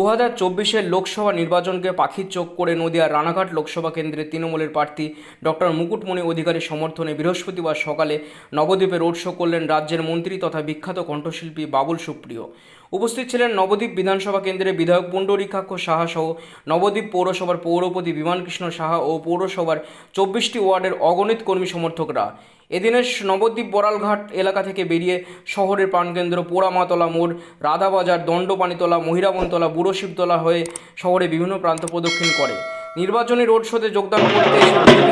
হাজার চব্বিশের লোকসভা নির্বাচনকে পাখির চোখ করে নদিয়ার রানাঘাট লোকসভা কেন্দ্রে তৃণমূলের প্রার্থী ডক্টর মুকুটমণি অধিকারীর সমর্থনে বৃহস্পতিবার সকালে নবদ্বীপে রোড শো করলেন রাজ্যের মন্ত্রী তথা বিখ্যাত কণ্ঠশিল্পী বাবুল সুপ্রিয়। উপস্থিত ছিলেন নবদ্বীপ বিধানসভা কেন্দ্রের বিধায়ক পুণ্ডরীকাক্ষ সাহা সহ নবদ্বীপ পৌরসভার পৌরপতি বিমানকৃষ্ণ সাহা ও পৌরসভার চব্বিশটি ওয়ার্ডের অগণিত কর্মী সমর্থকরা। এদিনের নবদ্বীপ বড়ালঘাট এলাকা থেকে বেরিয়ে শহরের প্রাণকেন্দ্র পোড়ামাতলা মোড়, রাধাবাজার দণ্ডপানিতলা মহিরাবনতলা বুড়ো শিবতলা হয়ে শহরে বিভিন্ন প্রান্ত প্রদক্ষিণ করে। নির্বাচনী রোড শোতে যোগদান করতে